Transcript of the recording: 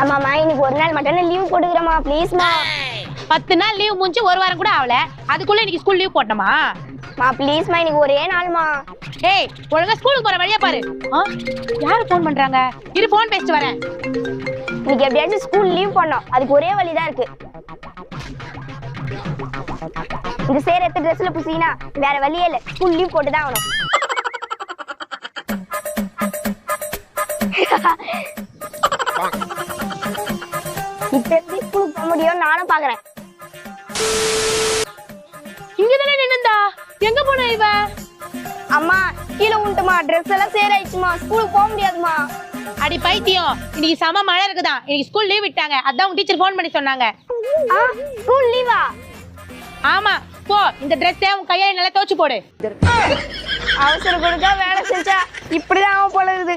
ஆமாம்மா இன்னைக்கு ஒரு நாள் மட்டும் லீவ் போட்டுக்கிறேம்மா ப்ளீஸ்மா பத்து நாள் லீவ் முடிஞ்சு ஒரு வாரம் கூட ஆகல. அதுக்குள்ள இன்னைக்கு ஸ்கூல் லீவ் போட்டோமா மா ப்ளீஸ்மா இன்னைக்கு ஒரே நாள்மா. ஏய் ஒழுங்கா ஸ்கூலுக்கு போற வழியா பாரு. ஆ, யாரு ஃபோன் பண்றாங்க? இரு ஃபோன் பேசிட்டு வரேன். இன்னைக்கு எப்படியாச்சும் ஸ்கூல் லீவ் பண்ணோம் அதுக்கு ஒரே வழி தான் இருக்கு இந்த சேர் எடுத்து ட்ரெஸ்ல புசினா? வேற வழியே இல்லை. ஸ்கூல் லீவ் போட்டு தான் ஆகணும். இப்ப போக முடியும் நானும் பாக்குறேன். இங்க தானே நின்னுந்தா? எங்க போன இவ? அம்மா கீழே உண்டுமா? ட்ரெஸ் எல்லாம் சேர் ஆயிடுச்சுமா ஸ்கூலுக்கு போக முடியாதுமா. அடி பைத்தியம். இன்னைக்கு செம மழை இருக்குதான் இன்னைக்கு ஸ்கூல் லீவ் விட்டாங்க. அதான் உங்க டீச்சர் ஃபோன் பண்ணி சொன்னாங்க. ஸ்கூல் லீவா ஆமா. போ இந்த ட்ரெஸ்ஸை உன் கையால நல்லா துவச்சு போடு. அவசரப்படுத்தா வேலை செஞ்சா இப்படிதான் ஆகும் போல இருக்குது.